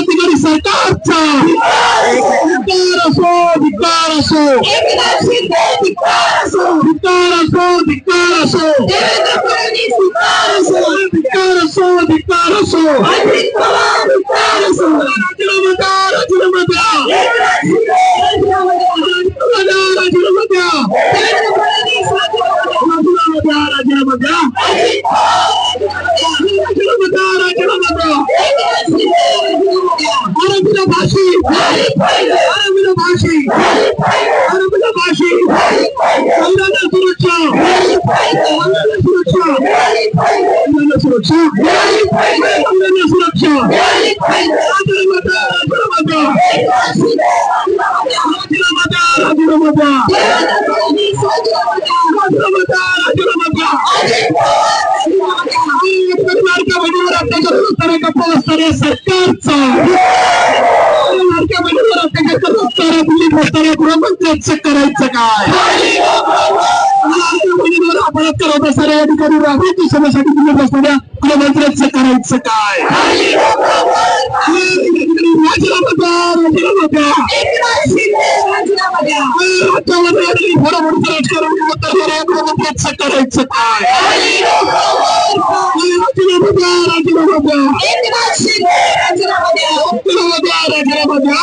ठिकाणी सरकारचा धिक्कार असो धिक्कार असो एकनाथ शिंदे धिक्कार असो धिक्कार असो धिक्कार असो देवेंद्र फडणवीस धिक्कार असो धिक्कार असो धिक्कार असो अजित पवार धिक्कार असो राजीनामा द्या राजीनामा द्या एकनाथ शिंदे राजीनामा द्या. प्यारा जन्म जा जन्म तारा जन्म जा अरे मेरा भाषी अरे मेरा भाषी अरे বাংলাদেশবাসী অন্যান্য সুরক্ষা। অন্যান্য সুরক্ষা। অন্যান্য সুরক্ষা। অন্যান্য সুরক্ষা। सरकारचा करत असणाऱ्या दिल्लीत बसणाऱ्या गृहमंत्र्यांचं करायचं काय लाडक्या बहिणीवर अपराध करत असणाऱ्या या ठिकाणी राहुल सभेसाठी दिल्लीत बसणाऱ्या गृहमंत्र्यांचं करायचं काय राजीनामा द्या राजीनामा द्या एकनाथ शिंदे राजीनामा द्या. राज्यामध्ये आणि घोडामोडीचं राजकारण करणाऱ्या गृहमंत्र्यांचं करायचं काय राजीनामा द्या राजीनामा द्या एकनाथ शिंदे राजीनामा द्या. राजीनामा द्या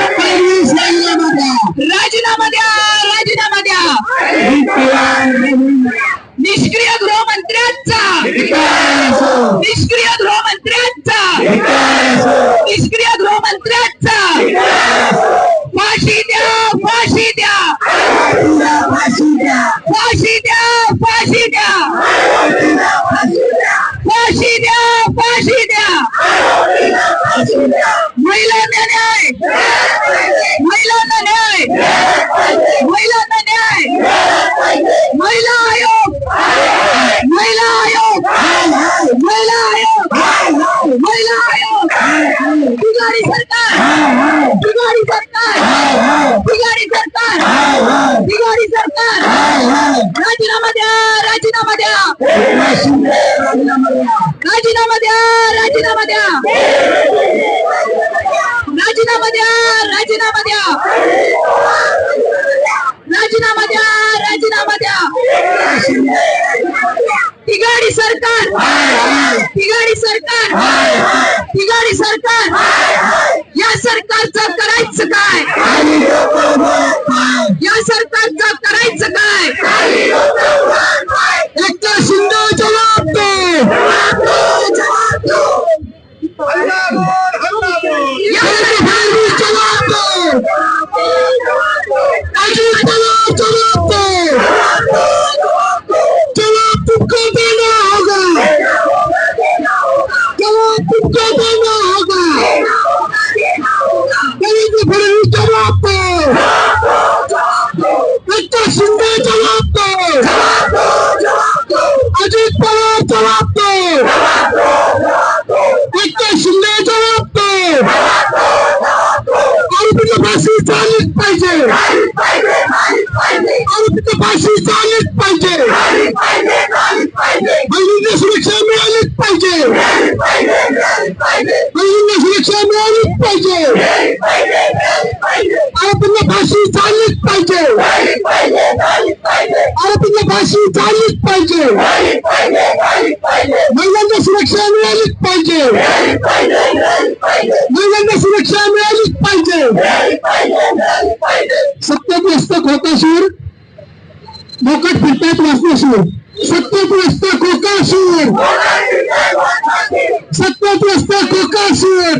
राजीनामा द्या राजीनामा द्या. राजीनामा द्या राजीनामा द्या. राजीनामा द्या राजीनामा द्या. राजीनामा द्या राजीनामा द्या. तिघाडी सरकार. तिघाडी सरकार. तिघाडी सरकार. पाहिजे महिलांना सुरक्षा मिळालीच पाहिजे. महिलांना सुरक्षा मिळालीच पाहिजे. सत्तेत व्यस्त खोकासूर मोकट फिरतात वाचनासूर सत्तेत व्यस्त खोकासूर सत्तेत व्यस्त खोकासूर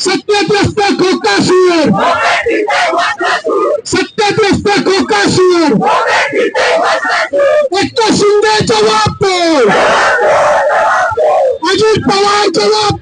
सत्तेत व्यस्त জবাব দে অজিত পাওয়ার জবাব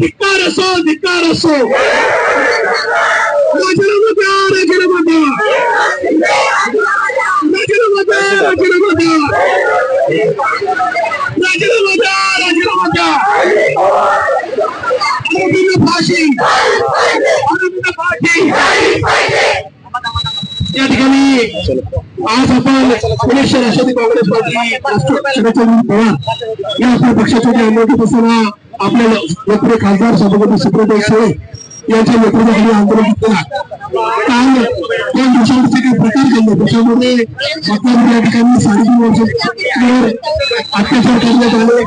अरे धिक्कार असो धिक्कार असो राजीनामा द्या राजीनामा द्या राजीनामा द्या राजीनामा द्या राजीनामा द्या राजीनामा द्या आरोपींना फाशी आरोपींना फाशी या ठिकाणी आज आपण पुणे शहर राष्ट्रवादी काँग्रेस पार्टी राष्ट्रीय पक्षाचे पवार या आपल्या पक्षाचे जे आंदोलन असताना आपल्याला लोकप्रिय खासदार सभापती सुप्रिया सुळे यांच्या नेतृत्वाखाली आंदोलन केला. काल दोन दिवसांचे काही प्रकार झाले त्याच्यामध्ये मतदार या ठिकाणी साडेतीन वर्ष अत्याचार करण्यात आले.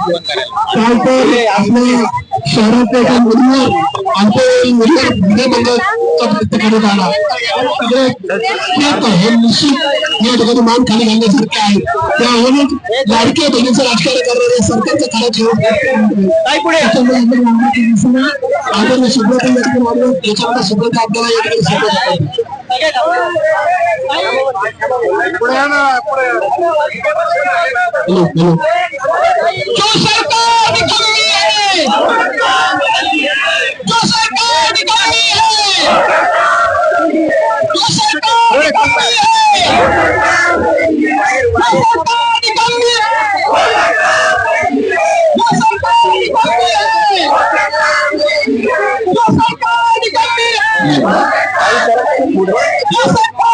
काल तर आपल्या शहरातल्या एका मुलीवर आमच्या मुलीवर भिडे विनयभंगाचा आला सगळे हे निश्चित या ठिकाणी मान खाली घालण्यासारखे आहे त्या लाडक्या बहिणीचं राजकारण करणारे सरकारचं खरं ठेवून त्याच्यामुळे आपल्या आपल्याला या ठिकाणी सांगत होते. हॅलो हॅलो जो सरकार निकलनी है जो सरकार निकलनी है जो सरकार निकलनी है जो सरकार निकलनी है जो सरकार निकलनी है जो सरकार निकलनी है जो सरकार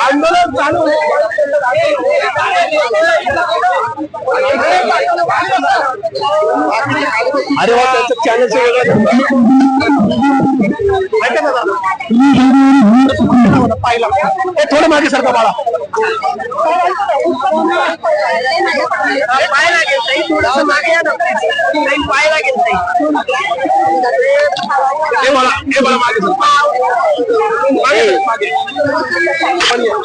आंदोलन चालू अरे वा त्यांचं ऐका ना दादा. पाहिलं थोडं मागे सरका बाळा पाय लागेल ताई, थोडंसं मागे या ना. ताई, पाय लागेल ताई. हे हे मागे सर मागे मागे पण ये.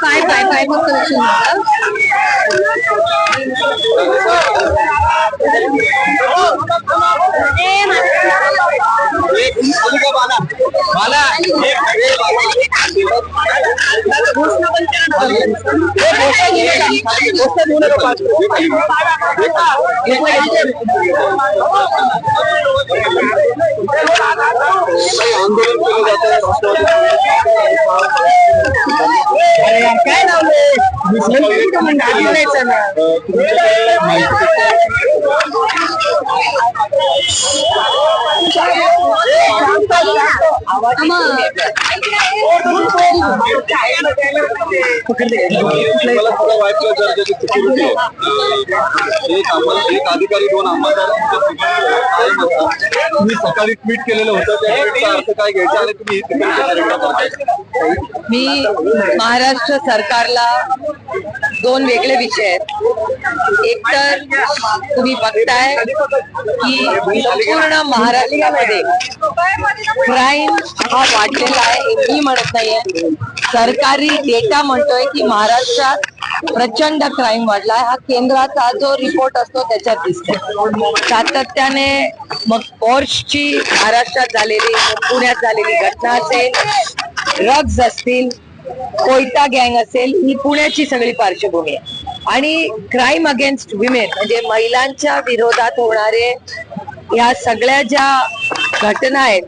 काय काय मग मला आंदोलन केलं काय लावले मला थोडं वाईट वाटलं त्याची security आहे. एक आम्हाला एक अधिकारी दोन अंमलदार तुम्ही सकाळी ट्विट केलेलं होतं त्या अर्थ काय घ्यायचं आणि तुम्ही मी महाराष्ट्र सरकारला दोन वेगळे विषय आहेत एक तर तुम्ही बघताय की संपूर्ण महाराष्ट्रामध्ये क्राईम हा वाढलेला आहे मी म्हणत नाहीये. सरकारी डेटा म्हणतोय की महाराष्ट्रात प्रचंड क्राईम वाढला आहे. हा केंद्राचा जो रिपोर्ट असतो त्याच्यात दिसतो सातत्याने मग पोर्सची महाराष्ट्रात झालेली पुण्यात झालेली घटना असेल ड्रग्ज असतील कोयता गँग असेल ही पुण्याची सगळी पार्श्वभूमी आहे. आणि क्राईम अगेन्स्ट विमेन म्हणजे महिलांच्या विरोधात होणारे या सगळ्या ज्या घटना आहेत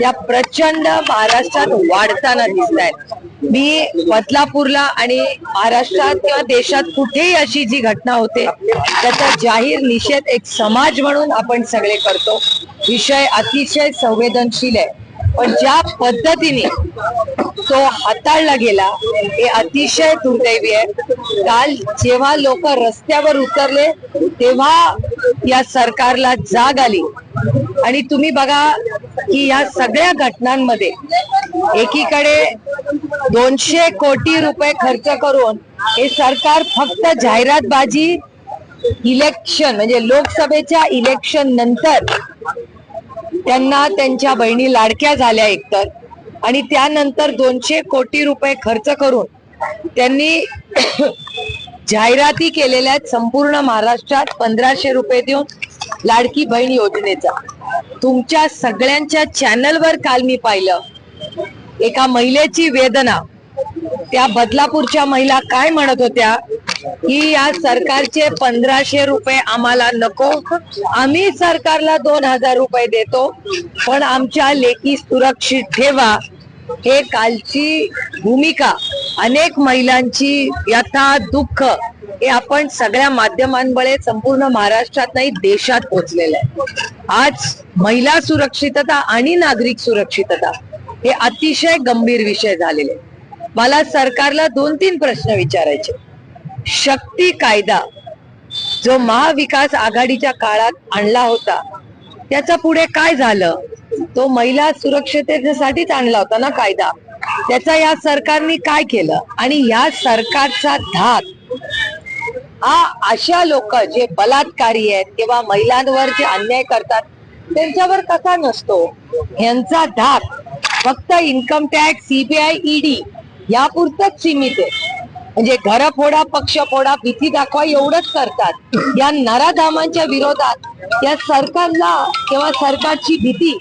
या प्रचंड महाराष्ट्रात वाढताना दिसत आहेत मी बदलापूरला आणि महाराष्ट्रात किंवा देशात कुठेही अशी जी घटना होते त्याचा जाहीर निषेध एक समाज म्हणून आपण सगळे करतो. विषय अतिशय संवेदनशील आहे. पण ज्या पद्धतीने तो हाताळला गेला हे अतिशय दुर्दैवी आहे. काल जेव्हा लोक रस्त्यावर उतरले तेव्हा या सरकारला जाग आली. आणि तुम्ही बघा की या सगळ्या घटनांमध्ये एकीकडे दोनशे कोटी रुपये खर्च करून हे सरकार फक्त जाहिरातबाजी इलेक्शन म्हणजे लोकसभेच्या इलेक्शन नंतर त्यांना त्यांच्या बहिणी लाडक्या झाल्या एकतर. आणि त्यानंतर दोनशे कोटी रुपये खर्च करून त्यांनी जाहिराती केलेल्या आहेत संपूर्ण महाराष्ट्रात पंधराशे रुपये देऊन लाडकी बहीण योजनेचा. तुमच्या सगळ्यांच्या चॅनलवर काल मी पाहिलं. एका महिलेची वेदना. त्या बदलापूरच्या महिला काय म्हणत होत्या? की या सरकारचे पंधराशे रुपये आम्हाला नको. आम्ही सरकारला दोन हजार रुपये देतो पण आमच्या लेखी सुरक्षित ठेवा. हे कालची भूमिका. अनेक महिलांची यथा दुःख हे आपण सगळ्या माध्यमांमुळे संपूर्ण महाराष्ट्रात नाही देशात पोहोचलेलं आहे. आज महिला सुरक्षितता आणि नागरिक सुरक्षितता हे अतिशय गंभीर विषय झालेले. मला सरकारला दोन तीन प्रश्न विचारायचे. शक्ती कायदा जो महाविकास आघाडीच्या काळात आणला होता त्याचा पुढे काय झालं? तो महिला सुरक्षिततेसाठीच आणला होता ना कायदा. त्याचा या सरकारने काय केलं? आणि या सरकारचा धाक हा अशा लोक जे बलात्कारी आहेत किंवा महिलांवर जे अन्याय करतात त्यांच्यावर कसा नसतो? यांचा धाक फक्त इन्कम टॅक्स सीबीआय ईडी यापुरतच सीमित आहे. म्हणजे घर फोडा पक्ष फोडा भीती दाखवा एवढंच करतात. या नराधामांच्या विरोधात या सरकारला किंवा सरकारची भीती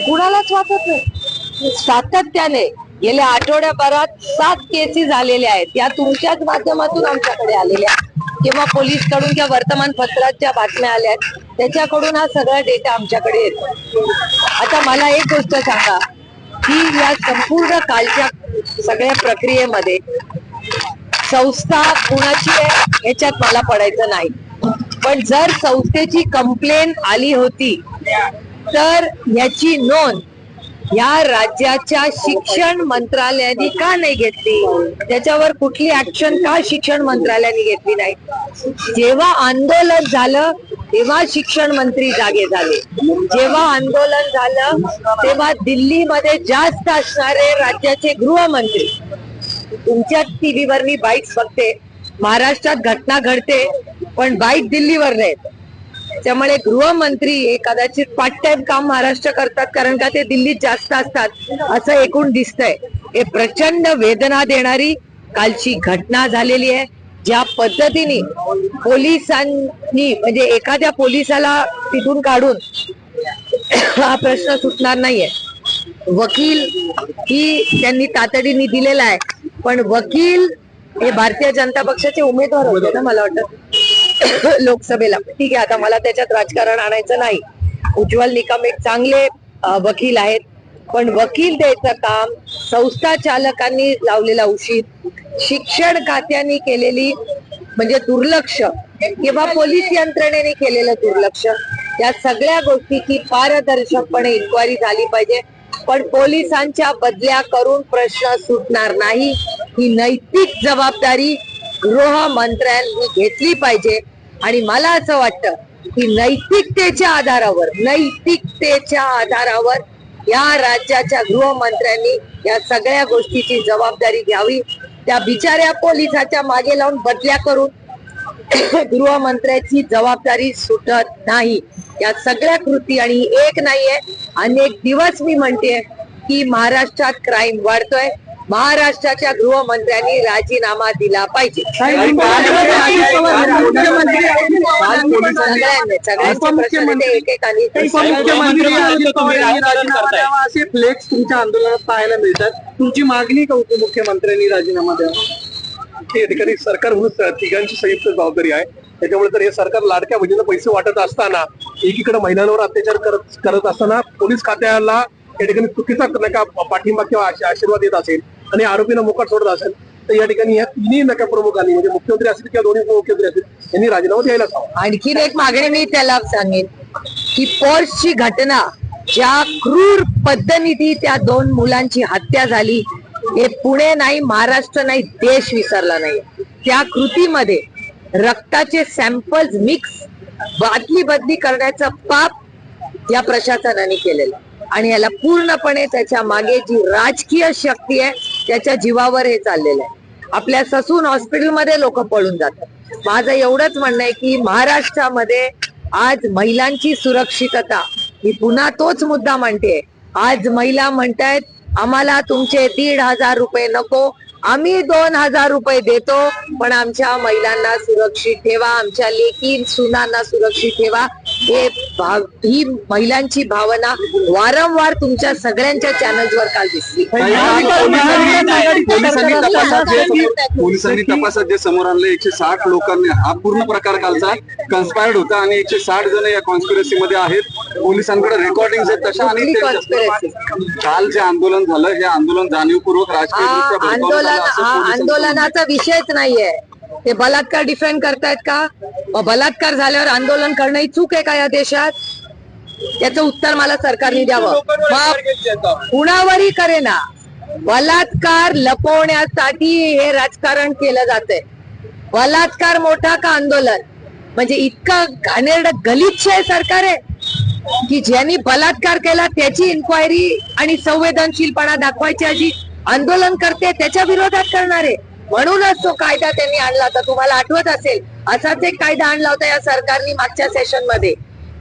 कुणालाच वाटत नाही. सातत्याने गेल्या आठवड्याभरात सात केसेस आलेल्या आहेत. या तुमच्याच माध्यमातून आमच्याकडे आलेल्या किंवा पोलीसकडून किंवा वर्तमानपत्रात बातम्या आल्या आहेत. त्याच्याकडून हा सगळा डेटा आमच्याकडे येतो. आता मला एक गोष्ट सांगा. की या संपूर्ण कालच्या सगळ्या प्रक्रियेमध्ये संस्था कुणाची आहे याच्यात मला पडायचं नाही. पण जर संस्थेची कंप्लेन आली होती तर याची नोंद या राज्याच्या शिक्षण मंत्रालयाने का नाही घेतली? त्याच्यावर कुठली ऍक्शन का शिक्षण मंत्रालयाने घेतली नाही? जेव्हा आंदोलन झालं तेव्हा शिक्षण मंत्री जागे झाले. जेव्हा आंदोलन झालं तेव्हा दिल्लीमध्ये जास्त असणारे राज्याचे गृहमंत्री तुमच्या टीव्हीवर मी बाईक बघते. महाराष्ट्रात घटना घडते पण बाईक दिल्लीवर नाहीत त्यामुळे गृहमंत्री हे कदाचित पार्ट टाइम काम महाराष्ट्र करतात कारण का ते दिल्लीत जास्त असतात असं एकूण दिसतंय. हे प्रचंड वेदना देणारी कालची घटना झालेली आहे. ज्या पद्धतीने पोलिसांनी म्हणजे एखाद्या पोलिसाला तिथून काढून हा प्रश्न सुटणार नाहीये. वकील ही त्यांनी तातडीने दिलेला आहे. पण वकील हे भारतीय जनता पक्षाचे उमेदवार होते ना मला वाटतं. लोकसभेला. ठीक आहे आता मला त्याच्यात राजकारण आणायचं नाही. उज्ज्वल निकम एक चांगले वकील आहेत. पण वकील द्यायचं काम संस्था चालकांनी लावलेला उशीर. शिक्षण खात्याने केलेली म्हणजे दुर्लक्ष किंवा पोलीस यंत्रणेने केलेलं दुर्लक्ष. या सगळ्या गोष्टीची पारदर्शकपणे इन्क्वायरी झाली पाहिजे. पण पोलिसांच्या बदल्या करून प्रश्न सुटणार नाही. ही नैतिक जबाबदारी गृहमंत्र्यांनी घेतली पाहिजे. आणि मला असं वाटतं की नैतिकतेच्या आधारावर नैतिकतेच्या आधारावर या राज्याच्या गृहमंत्र्यांनी या सगळ्या गोष्टीची जबाबदारी घ्यावी. त्या बिचाऱ्या पोलिसाच्या मागे लावून बदल्या करून गृहमंत्र्याची जबाबदारी सुटत नाही. या सगळ्या कृती आणि एक नाहीये अनेक दिवस मी म्हणते की महाराष्ट्रात क्राईम वाढतोय. महाराष्ट्राच्या गृहमंत्र्यांनी राजीनामा दिला पाहिजे. असे फ्लेक्स तुमच्या आंदोलनात पाहायला मिळतात. तुमची मागणी का उपमुख्यमंत्र्यांनी राजीनामा द्यावा? या ठिकाणी सरकार म्हणून तिघांची संयुक्त जबाबदारी आहे. त्याच्यामुळे तर हे सरकार लाडक्या बहिणीला पैसे वाटत असताना एकीकडे महिलांवर अत्याचार करत करत असताना पोलीस खात्याला या ठिकाणी चुकीचा नका पाठिंबा किंवा आशीर्वाद देत असेल आणि आरोपींना मोकाट सोडत असेल तर या ठिकाणी या तिन्ही नका प्रमुखांनी म्हणजे मुख्यमंत्री असतील किंवा दोन्ही उपमुख्यमंत्री असतील यांनी राजीनामा द्यायला हवा. आणखीन एक मागणी मी त्याला सांगेन की पर्सची घटना ज्या क्रूर पद्धतीने त्या दोन मुलांची हत्या झाली हे पुणे नाही महाराष्ट्र नाही देश विसरला नाही. त्या कृतीमध्ये रक्ताचे सॅम्पल्स मिक्स बादली बदली करण्याचं पाप या प्रशासनाने केलेलं. आणि याला पूर्णपणे त्याच्यामागे जी राजकीय शक्ती आहे त्याच्या जीवावर हे चाललेलं आहे. आपल्या ससून हॉस्पिटलमध्ये लोक पळून जातात. माझं एवढंच म्हणणं आहे की महाराष्ट्रामध्ये आज महिलांची सुरक्षितता मी पुन्हा तोच मुद्दा म्हणते आज महिला म्हणतायत आम्हाला तुमचे दीड हजार रुपये नको. आम्ही दोन हजार रुपये देतो पण आमच्या महिलांना सुरक्षित ठेवा आमच्या लेकी सुनांना सुरक्षित ठेवा. हे ही महिलांची भावना वारंवार तुमच्या सगळ्यांच्या चॅनल्सवर काल दिसली. पोलिसांनी पोलिसांनी तपासात जे पोलिसांनी तपासात जे समोर आणलं एकशे साठ लोकांनी हा पूर्ण प्रकार कालचा कन्स्पायर्ड होता आणि एकशे साठ जण या कॉन्स्पिरसी मध्ये आहेत. पोलिसांकडे रेकॉर्डिंग आहेत तशा आणि? काल जे आंदोलन झालं हे आंदोलन जाणीवपूर्वक राजकीय आंदोलन हा. आंदोलनाचा विषयच नाहीये. ते बलात्कार डिफेंड करतायत का? मग बलात्कार झाल्यावर आंदोलन करणं ही चूक आहे का या देशात? त्याचं उत्तर मला सरकारने द्यावं. मग कुणावरही करेना बलात्कार लपवण्यासाठी हे राजकारण केलं जातंय. बलात्कार मोठा का आंदोलन? म्हणजे इतकं घाणेरड गलिच्छ आहे सरकार. आहे की ज्यांनी बलात्कार केला त्याची इन्क्वायरी आणि संवेदनशीलपणा दाखवायची ऐवजी आंदोलन करते त्याच्या विरोधात करणारे. म्हणूनच तो कायदा त्यांनी आणला. होता तुम्हाला आठवत असेल असाच एक कायदा आणला होता या सरकारने मागच्या सेशनमध्ये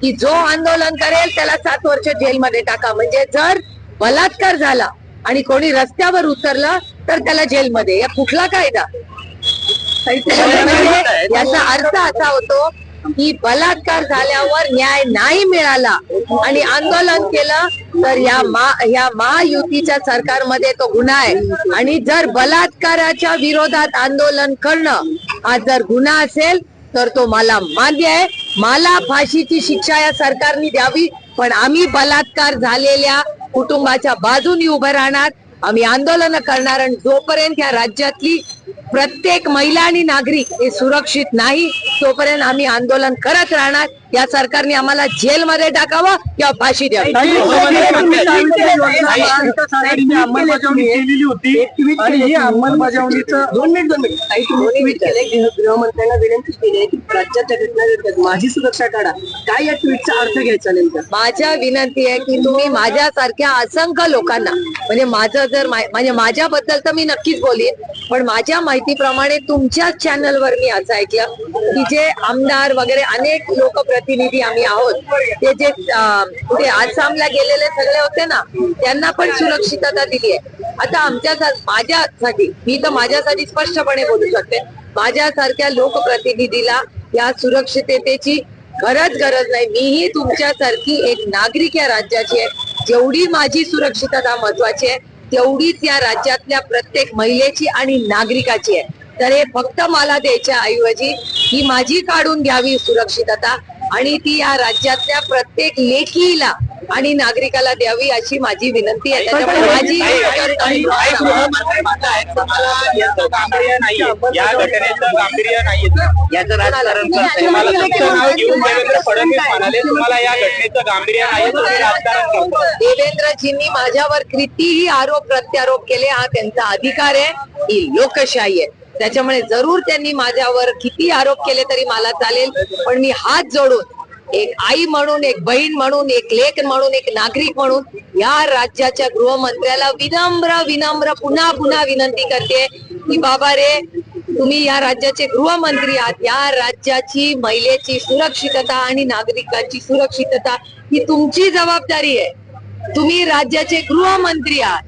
की जो आंदोलन करेल त्याला सात वर्ष जेलमध्ये टाका. म्हणजे जर बलात्कार झाला आणि कोणी रस्त्यावर उतरलं तर त्याला जेलमध्ये. या कुठला कायदा? याचा अर्थ असा होतो की बलात्कार झाल्यावर न्याय नाही मिळाला. आणि आंदोलन केलं तर या मा या महायुतीच्या सरकारमध्ये तो गुन्हा आहे. आणि जर बलात्काराच्या विरोधात आंदोलन करणं हा जर गुन्हा असेल तर तो मला मान्य आहे. मला फाशीची शिक्षा या सरकारने द्यावी पण आम्ही बलात्कार झालेल्या कुटुंबाच्या बाजूनी उभं राहणार. आम्ही आंदोलन करणार आणि जोपर्यंत या राज्यातली प्रत्येक महिला आणि नागरिक हे सुरक्षित नाही तोपर्यंत आम्ही आंदोलन करत राहणार या सरकारने आम्हाला जेलमध्ये टाकावं किंवा फाशी ही माझी सुरक्षा काढा काय या ट्विटचा अर्थ घ्यायचा नेमका माझ्या विनंती आहे की तुम्ही माझ्यासारख्या असंख्य लोकांना म्हणजे माझं जर म्हणजे माझ्याबद्दल तर मी नक्कीच बोलीन पण माझ्या माहितीप्रमाणे तुमच्याच चॅनलवर मी असं ऐकलं की जे आमदार वगैरे अनेक लोकप्रतिनिधी आम्ही आहोत ते जे ते आसामला गेलेले सगळे होते ना त्यांना पण सुरक्षितता दिली आहे. आता आमच्या माझ्यासाठी मी तर माझ्यासाठी स्पष्टपणे बोलू शकते माझ्यासारख्या लोकप्रतिनिधीला या सुरक्षिततेची खरंच गरज नाही. मीही तुमच्यासारखी एक नागरिक या राज्याची आहे. जेवढी माझी सुरक्षितता महत्वाची आहे तेवढीच या राज्यातल्या प्रत्येक महिलेची आणि नागरिकाची आहे. तर हे फक्त मला द्यायच्या ऐवजी ही माझी काढून घ्यावी सुरक्षितता आणि ती या राज्यातल्या प्रत्येक लेखीला आणि नागरिकाला द्यावी अशी माझी विनंती आहे. त्याच्यामुळे माझी गांभीर्य नाहीये. या घटनेचं गांभीर्य नाहीये. याचं राजकारण करताय मला तुमचं नाव घेऊन देवेंद्र फडणवीस म्हणाले तुम्हाला या घटनेचं गांभीर्य नाही तुम्ही राजकारण करताय देवेंद्रजींनी माझ्यावर कितीही आरोप प्रत्यारोप केले हा त्यांचा अधिकार आहे ही लोकशाही आहे. त्याच्यामुळे जरूर त्यांनी माझ्यावर किती आरोप केले तरी मला चालेल पण मी हात जोडून एक आई म्हणून एक बहीण म्हणून एक लेख म्हणून एक नागरिक म्हणून या राज्याच्या गृहमंत्र्याला विनम्र विनम्र पुन्हा पुन्हा विनंती करते की बाबा रे तुम्ही या राज्याचे गृहमंत्री आहात. या राज्याची महिलेची सुरक्षितता आणि नागरिकांची सुरक्षितता ही तुमची जबाबदारी आहे. तुम्ही राज्याचे गृहमंत्री आहात.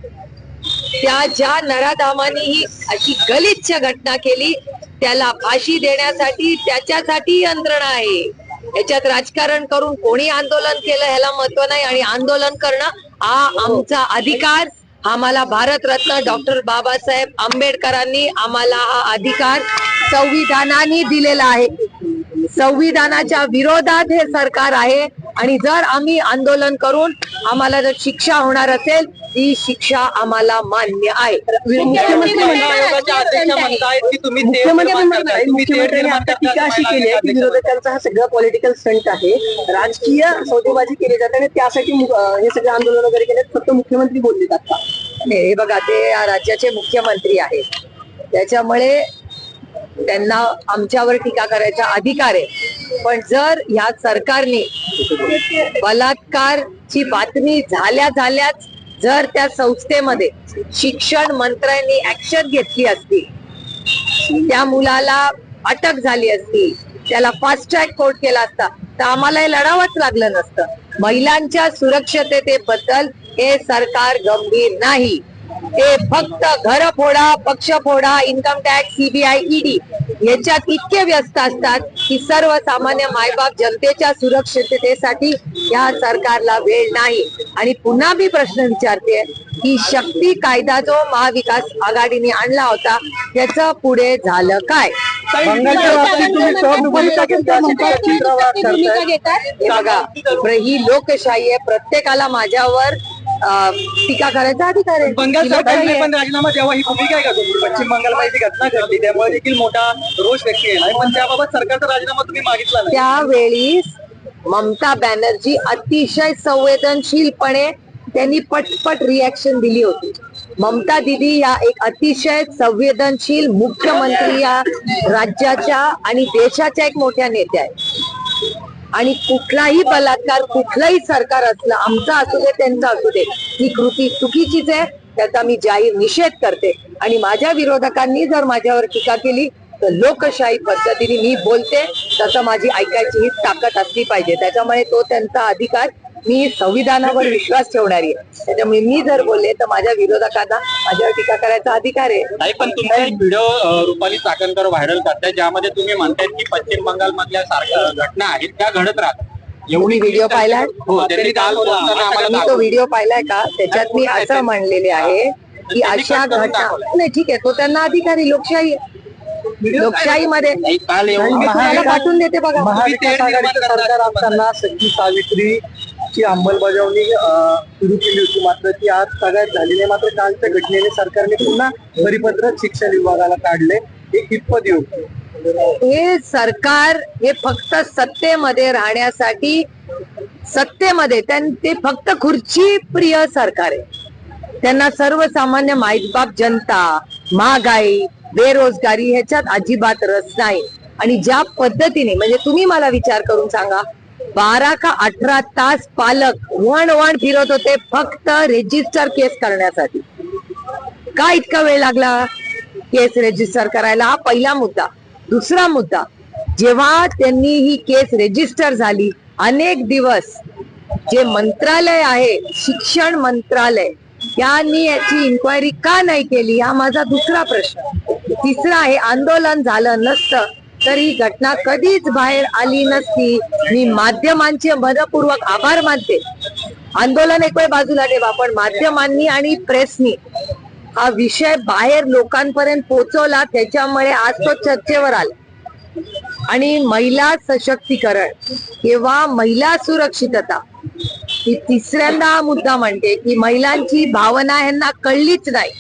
त्या ज्या नराधामानी ही अशी गलिच्छ घटना केली त्याला फाशी देण्यासाठी त्याच्यासाठी यंत्रणा आहे. याच्यात राजकारण करून कोणी आंदोलन केलं ह्याला महत्त्व नाही आणि आंदोलन करणं हा आमचा अधिकार. आम्हाला भारतरत्न डॉक्टर बाबासाहेब आंबेडकरांनी आम्हाला हा अधिकार संविधानाने दिलेला आहे. संविधानाच्या विरोधात हे सरकार आहे आणि जर आम्ही आंदोलन करून आम्हाला जर शिक्षा होणार असेल ती शिक्षा आम्हाला मान्य आहे. मुख्यमंत्री आयोगाच्या अध्यक्ष म्हणतायत की तुम्ही तेढ मुख्यमंत्री निर्माण म्हणत करताय. आहेत, तुम्ही तेढ मुख्यमंत्र्यांनी निर्माण आता करताय टीका अशी असं केली आहे की महिला विरोधकांचा हा सगळा पॉलिटिकल स्टंट आहे. राजकीय सौदेबाजी केली जाते आणि त्यासाठी मु- अं, हे सगळे आंदोलन वगैरे केले फक्त मुख्यमंत्री बोलले आता नाही, हे बघा ते या राज्याचे मुख्यमंत्री आहेत. त्याच्यामुळे त्यांना आमच्यावर टीका करायचा अधिकार आहे. पण जर ह्या सरकारने बलात्कारची बातमी झाल्या झाल्याच जर त्या संस्थेमध्ये शिक्षण मंत्र्यांनी ऍक्शन घेतली असती त्या मुलाला अटक झाली असती त्याला फास्ट ट्रॅक कोर्ट केला असता तर आम्हाला हे लढावंच लागलं नसतं. महिलांच्या सुरक्षिततेबद्दल हे सरकार गंभीर नाही. ते फक्त घर फोडा पक्ष फोडा इन्कम टॅक्स सीबीआय ईडी याच्यात इतके व्यस्त असतात की सर्वसामान्य मायबाप जनतेच्या सुरक्षिततेसाठी या सरकारला वेळ नाही. आणि पुन्हा मी प्रश्न विचारते की शक्ती कायदा जो महाविकास आघाडीने आणला होता त्याचं पुढे झालं काय? बघा ही लोकशाही आहे प्रत्येकाला माझ्यावर टीका करायचा अधिकार आहे. बंगाल ही सरकारने आहे. पण राजीनामा द्यावा ही भूमिका आहे का तुम्ही पश्चिम बंगालमध्ये जी घटना घडली त्यामुळे देखील मोठा रोष व्यक्त केला पण त्याबाबत सरकारचा राजीनामा तुम्ही मागितला नाही. त्यावेळी ममता बॅनर्जी अतिशय संवेदनशीलपणे त्यांनी पटपट रिॲक्शन दिली होती. ममता दिदी या एक अतिशय संवेदनशील मुख्यमंत्री या राज्याच्या आणि देशाच्या एक मोठ्या नेत्या आहेत. आणि कुठलाही बलात्कार कुठलंही सरकार असलं आमचा असू दे त्यांचा असू दे ही कृती चुकीचीच आहे त्याचा मी जाहीर निषेध करते. आणि माझ्या विरोधकांनी जर माझ्यावर टीका केली तर लोकशाही पद्धतीने मी बोलते तसं माझी ऐकायची ही ताकद असली पाहिजे. त्याच्यामुळे तो त्यांचा अधिकार मी संविधानावर विश्वास ठेवणारी आहे. त्याच्यामुळे मी जर बोलले तर माझ्या विरोधकांना माझ्यावर टीका करायचा अधिकार आहे. नाही पण तुमचा एक व्हिडिओ अ, रुपाली चाकणकर व्हायरल करताय ज्यामध्ये तुम्ही म्हणतायत की पश्चिम बंगाल मधल्या सारख्या घटना आहेत त्या घडत राहतात. एवढी व्हिडिओ पाहिलाय हो त्यांनी काल बोलताना आम्हाला मी तो दाखवलं. व्हिडिओ पाहिलाय का? त्याच्यात मी असं म्हणलेले आहे की अशा घटना. नाही ठीक आहे तो त्यांना अधिकारी लोकशाही आहे. लोकशाहीमध्ये नाही, काल एवढं मी तुम्हाला पाठवून देते बघा. महाविकास आघाडीचं सरकार असताना सखी सावित्री ची अंमलबजावणी सुरू केली होती. मात्र ती आज सगळ्यात झाली नाही मात्र कालच्या घटनेने सरकारने पुन्हा परिपत्रक शिक्षण विभागाला काढले. हे कितपत योग्य? हे सरकार हे फक्त सत्तेमध्ये राहण्यासाठी सत्तेमध्ये त्यां- ते फक्त खुर्ची प्रिय सरकार आहे. त्यांना सर्वसामान्य माहितबाप जनता महागाई बेरोजगारी ह्याच्यात अजिबात रस नाही. आणि ज्या पद्धतीने म्हणजे तुम्ही मला विचार करून सांगा बारा का अठरा तास पालक वण वण फिरत होते फक्त रेजिस्टर केस करण्यासाठी. का इतका वेळ लागला केस रेजिस्टर करायला? हा पहिला मुद्दा. दुसरा मुद्दा. जेव्हा त्यांनी ही केस रेजिस्टर झाली अनेक दिवस जे मंत्रालय आहे शिक्षण मंत्रालय त्यांनी याची इन्क्वायरी का नाही केली? हा माझा दुसरा प्रश्न. तिसरा आहे आंदोलन झालं नसतं. तर ही घटना कधीच बाहेर आली नसती. मी माध्यमांचे मनपूर्वक आभार मानते. आंदोलन एक वेळ बाजूला ठेवा पण माध्यमांनी आणि प्रेसनी हा विषय बाहेर लोकांपर्यंत पोहोचवला त्याच्यामुळे आज तो चर्चेवर आला. आणि महिला सशक्तीकरण किंवा महिला सुरक्षितता ही तिसऱ्यांदा हा मुद्दा म्हणते की महिलांची भावना ह्यांना कळलीच नाही.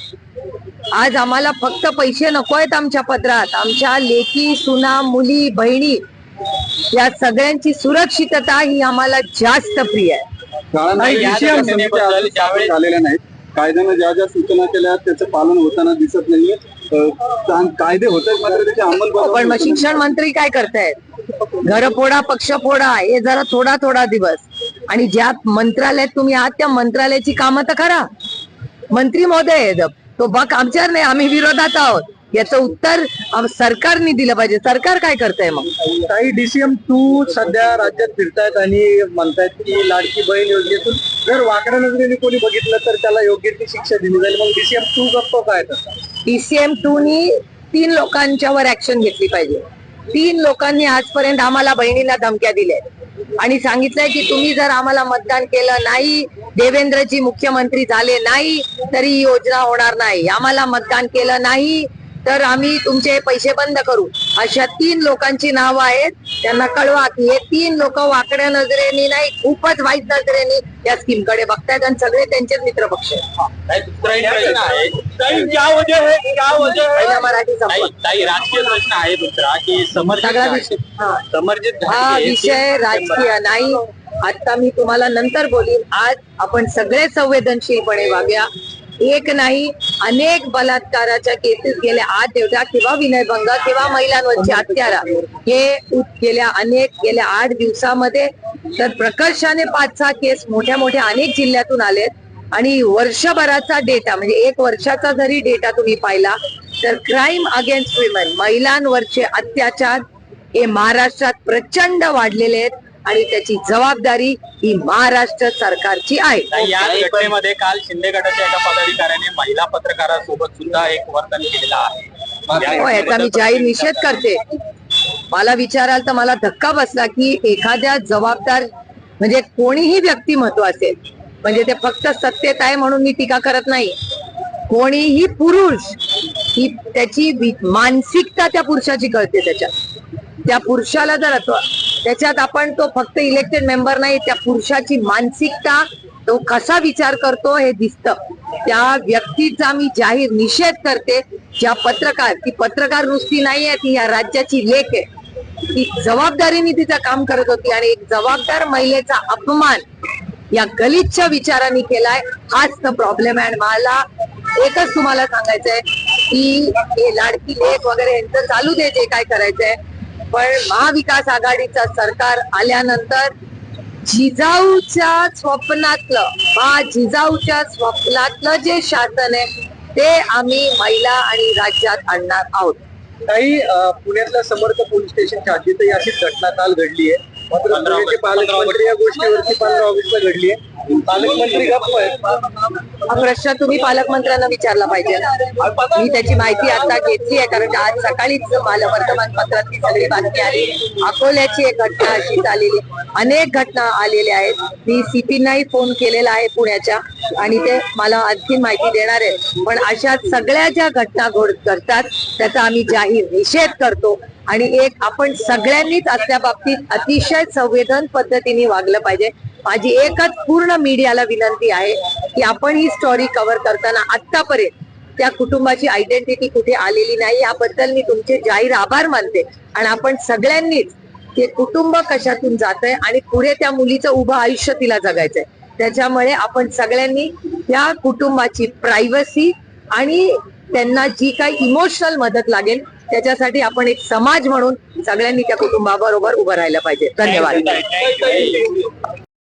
आज आम्हाला फक्त पैसे नको आहेत आमच्या पदरात. आमच्या लेकी सुना मुली बहिणी या सगळ्यांची सुरक्षितता ही आम्हाला जास्त प्रिय आहे. झालेल्या नाहीत. कायद्यानं ज्या ज्या सूचना केल्या त्याचं पालन होताना दिसत नाहीये. कायदे होत आहेत मात्र त्याची पण मग शिक्षण मंत्री काय करतायत? घर फोडा पक्ष फोडा हे जरा थोडा थोडा दिवस. आणि ज्या मंत्रालयात तुम्ही आहात त्या मंत्रालयाची कामं तर करा मंत्री महोदय. तो बक आमच्यावर नाही आम्ही विरोधात आहोत. याचं उत्तर सरकारने दिलं पाहिजे. सरकार काय करतंय मग? काही डीसीएम टू सध्या राज्यात फिरतायत आणि म्हणतायत की लाडकी बहीण योजनेतून जर वाकड्या नजरेने कोणी बघितलं तर त्याला योग्य ती शिक्षा दिली जाईल. मग डीसीएम टू गप्प काय डीसीएम टू नी तीन लोकांच्यावर ऍक्शन घेतली पाहिजे. तीन लोकांनी आजपर्यंत आम्हाला बहिणीला धमक्या दिल्या आणि सांगितलंय की तुम्ही जर आम्हाला मतदान केलं नाही देवेंद्रजी मुख्यमंत्री झाले नाही तरी ही योजना होणार नाही. आम्हाला मतदान केलं नाही तर आम्ही तुमचे पैसे बंद करू. अशा तीन लोकांची नावं आहेत. त्यांना कळवा की हे तीन लोक वाकड्या नजरेने नाही खूपच वाईट नजरेने या स्कीमकडे बघतायत आणि सगळे त्यांचेच मित्र पक्ष मराठी राजकीय प्रश्न आहे दुसरा की समर्जित हा. विषय राजकीय नाही. आता मी तुम्हाला नंतर बोलीन. आज आपण सगळे संवेदनशीलपणे वागूया. एक नाही अनेक बलात्काराच्या केसेस गेल्या आठ होत्या किंवा विनयभंग किंवा महिलांवरची हत्यारा. हे गेल्या अनेक गेल्या आठ दिवसामध्ये. तर प्रकर्षाने पाच सहा केस मोठ्या मोठ्या अनेक जिल्ह्यातून आलेत. आणि वर्षभराचा डेटा म्हणजे एक वर्षाचा जरी डेटा तुम्ही पाहिला तर क्राईम अगेन्स्ट विमेन महिलांवरचे अत्याचार हे महाराष्ट्रात प्रचंड वाढलेले आहेत. आणि त्याची जबाबदारी ही महाराष्ट्र सरकारची आहे. या घटनेमध्ये काल शिंदे गटाच्या एका पदाधिकाऱ्याने महिला पत्रकारासोबत सुद्धा एक वर्तन केलेलं आहे. हो याचा मी जाहीर निषेध करते. मला विचाराल तर मला धक्का बसला की एखाद्या जबाबदार म्हणजे कोणीही व्यक्तिमत्व असेल म्हणजे ते फक्त सत्तेत आहे म्हणून मी टीका करत नाही. कोणीही पुरुष ही त्याची मानसिकता त्या पुरुषाची कळते त्याच्यात. त्या पुरुषाला जर अथवा त्याच्यात आपण तो फक्त इलेक्टेड मेंबर नाही त्या पुरुषाची मानसिकता तो कसा विचार करतो हे दिसतं. त्या व्यक्तीचा मी जाहीर निषेध करते ज्या पत्रकार ती पत्रकार नुसती नाही आहे ती या राज्याची लेख आहे. ती जबाबदारीने तिचं काम करत होती आणि एक जबाबदार महिलेचा अपमान या गलिच्छ विचारांनी केलाय. हाच तर प्रॉब्लेम आहे. आणि मला एकच तुम्हाला सांगायचंय की हे लाडकी लेख वगैरे यांचं चालू दे जे काय करायचंय. पण महाविकास आघाडीचं सरकार आल्यानंतर जिजाऊच्या स्वप्नातलं हा जिजाऊच्या स्वप्नातलं जे शासन आहे ते आम्ही महिला आणि राज्यात आणणार आहोत. काही पुण्यातल्या समर्थ पोलीस स्टेशनच्या हद्दीतही अशीच घटना काल घडली आहे. मात्र पालकमंत्री या गोष्टीवरती पंधरा ऑगस्टला घडली आहे. पालकमंत्री गप्प आहेत. हा प्रश्न तुम्ही पालकमंत्र्यांना विचारला पाहिजे. मी त्याची माहिती आता घेतली आहे कारण आज सकाळीच मला वर्तमानपत्रात ती सगळी बातमी आली. अकोल्याची एक घटना अशी आलेली. अनेक घटना आलेल्या आहेत. मी सीपींनाही फोन केलेला आहे पुण्याच्या आणि ते मला आणखी माहिती देणार आहेत. पण अशा सगळ्या ज्या घटना घोड करतात त्याचा आम्ही जाहीर निषेध करतो. आणि एक आपण सगळ्यांनीच असल्या बाबतीत अतिशय संवेदन पद्धतीने वागलं पाहिजे. माझी एकच पूर्ण मीडियाला विनंती आहे की आपण ही स्टोरी कव्हर करताना आतापर्यंत त्या कुटुंबाची आयडेंटिटी कुठे आलेली नाही याबद्दल मी तुमचे जाहीर आभार मानते. आणि आपण सगळ्यांनीच ते कुटुंब कशातून जात आहे आणि पुढे त्या मुलीचं उभं आयुष्य तिला जगायचंय. त्याच्यामुळे आपण सगळ्यांनी त्या कुटुंबाची प्रायव्हसी आणि त्यांना जी काही इमोशनल मदत लागेल त्याच्यासाठी आपण एक समाज म्हणून सगळ्यांनी त्या कुटुंबाबरोबर उभं राहायला पाहिजे. धन्यवाद.